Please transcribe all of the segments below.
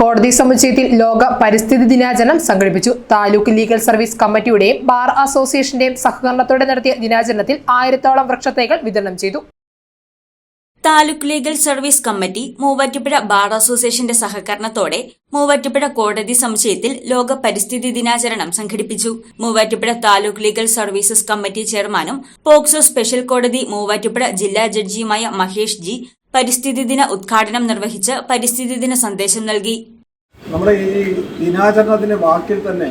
കോടതി സമുച്ചയത്തിൽ ലോക പരിസ്ഥിതി ദിനാചരണം സംഘടിപ്പിച്ചു. താലൂക്ക് ലീഗൽ സർവീസ് കമ്മിറ്റിയുടെയും ബാർ അസോസിയേഷന്റെയും സഹകരണത്തോടെ നടത്തിയ ദിനാചരണത്തിൽ ആയിരത്തോളം വൃക്ഷത്തൈകൾ വിതരണം ചെയ്തു. Taluk legal service committee Muvattupuzha bar അസോസിയേഷന്റെ സഹകരണത്തോടെ മൂവാറ്റുപുഴ കോടതി സമുച്ചയത്തിൽ ലോക പരിസ്ഥിതി ദിനാചരണം സംഘടിപ്പിച്ചു. Muvattupuzha taluk legal services committee ചെയർമാനും പോക്സോ സ്പെഷ്യൽ കോടതി മൂവാറ്റുപുഴ ജില്ലാ ജഡ്ജിയുമായ മഹേഷ് ജി പരിസ്ഥിതി ദിന ഉദ്ഘാടനം നിർവഹിച്ച് പരിസ്ഥിതി ദിന സന്ദേശം നൽകി. നമ്മുടെ ഈ ദിനാചരണത്തിന്റെ വാക്കിൽ തന്നെ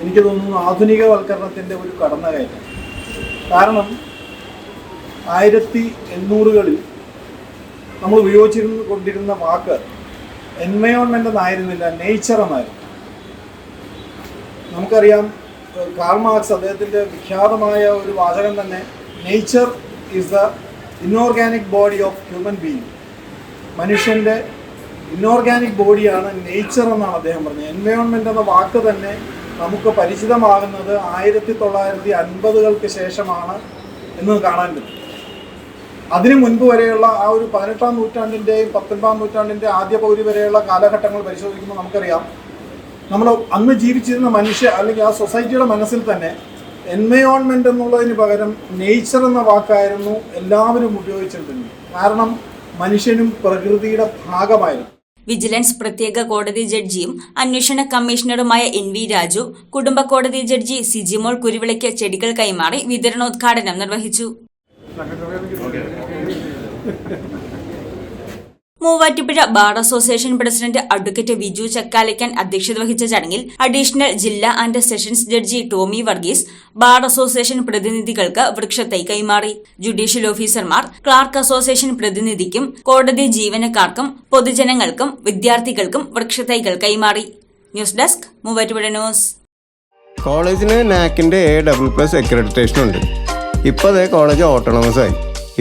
എനിക്ക് തോന്നുന്നു ആധുനികവൽക്കരണത്തിന്റെ ഒരു കടന്നുകയറ്റം. കാരണം ആയിരത്തി എണ്ണൂറുകളിൽ നമ്മൾ ഉപയോഗിച്ചിരുന്നു കൊണ്ടിരുന്ന വാക്ക് എൻവയോൺമെന്റ് എന്നായിരുന്നില്ല നേച്ചർ എന്നായിരുന്നു നമുക്കറിയാം ഏഹ് കാൾ മാർക്സ് അദ്ദേഹത്തിന്റെ വിഖ്യാതമായ ഒരു വാചകം തന്നെ nature is the inorganic body of human being മനുഷ്യന്റെ ഇൻഓർഗാനിക് ബോഡിയാണ് നേച്ചർ എന്നാണ് അദ്ദേഹം പറഞ്ഞത്. എൻവയോൺമെന്റ് എന്ന വാക്ക് തന്നെ നമുക്ക് പരിചിതമാകുന്നത് ആയിരത്തി തൊള്ളായിരത്തി അൻപതുകൾക്ക് ശേഷമാണ് എന്ന് കാണാൻ പറ്റും. അതിനു മുൻപ് വരെയുള്ള ആ ഒരു പതിനെട്ടാം നൂറ്റാണ്ടിന്റെയും പത്തൊൻപതാം നൂറ്റാണ്ടിന്റെ ആദ്യ പൗരി വരെയുള്ള കാലഘട്ടങ്ങൾ പരിശോധിക്കുമ്പോൾ നമുക്കറിയാം. നമ്മൾ അന്ന് ജീവിച്ചിരുന്ന മനുഷ്യ അല്ലെങ്കിൽ ആ സൊസൈറ്റിയുടെ മനസ്സിൽ തന്നെ എൻവയോൺമെന്റ് എന്നുള്ളതിന് പകരം നേച്ചർ എന്ന വാക്കായിരുന്നു എല്ലാവരും ഉപയോഗിച്ചിരുന്നത്. കാരണം മനുഷ്യനും പ്രകൃതിയുടെ ഭാഗമായിരുന്നു. വിജിലൻസ് പ്രത്യേക കോടതി ജഡ്ജിയും അന്വേഷണ കമ്മീഷണറുമായ എൻ വി രാജു കുടുംബ കോടതി ജഡ്ജി സിജിമോൾ കുരുവിളയ്ക്ക് ചെടികൾ കൈമാറി വിതരണോദ്ഘാടനം നിർവഹിച്ചു. Muvattupuzha bar association president advocate Viju Chakkalaykkan അധ്യക്ഷത വഹിച്ച ചടങ്ങിൽ അഡീഷണൽ ജില്ലാ and sessions judge Tomy Varghese bar association പ്രതിനിധികൾക്ക് വൃക്ഷത്തൈ കൈമാറി. ജുഡീഷ്യൽ ഓഫീസർമാർ ക്ലാർക്ക് അസോസിയേഷൻ പ്രതിനിധിക്കും കോടതി ജീവനക്കാർക്കും പൊതുജനങ്ങൾക്കും വിദ്യാർത്ഥികൾക്കും വൃക്ഷത്തൈകൾ കൈമാറി. News desk Muvattupuzha news. കോളേജിന് നാക്കിന്റെ എ ഡബിൾ പ്ലസ് അക്രഡിറ്റേഷൻ ഉണ്ട്. ഇപ്പോൾ കോളേജ് ഓട്ടോണമസ് ആയി.